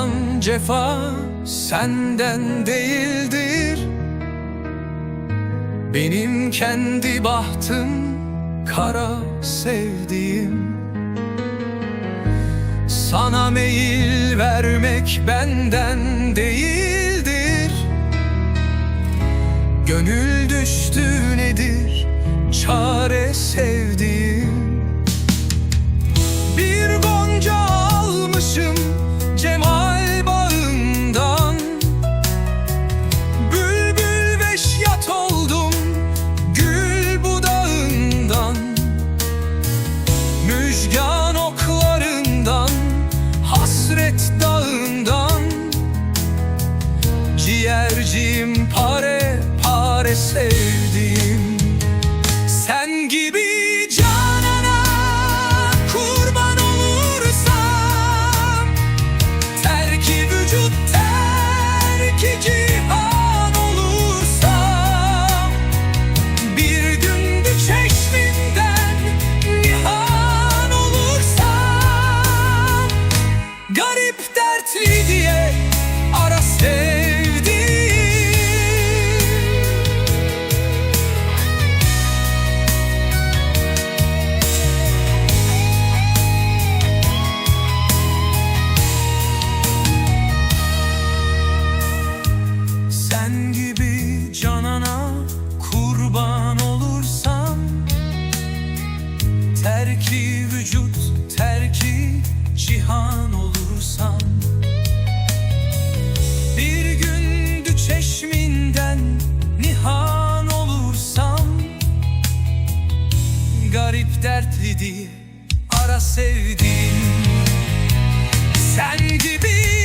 olan cefa senden değildir. Benim kendi bahtım kara sevdiğim. Sana meyil vermek benden değildir. Gönül düştü nedir Terki vücut terki cihan olursam Bir gündü çeşminden nihan olursam Garip dertli diye ara sevdiğim sen gibi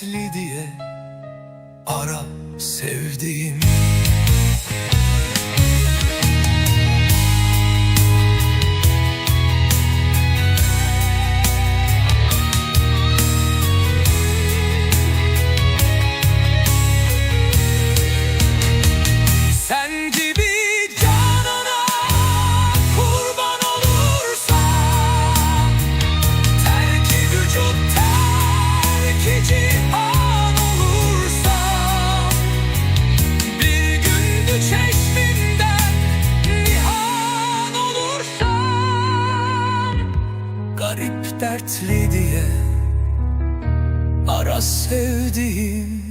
Dertli diye ara sevdiğim Garip dertli diye ara sevdiğim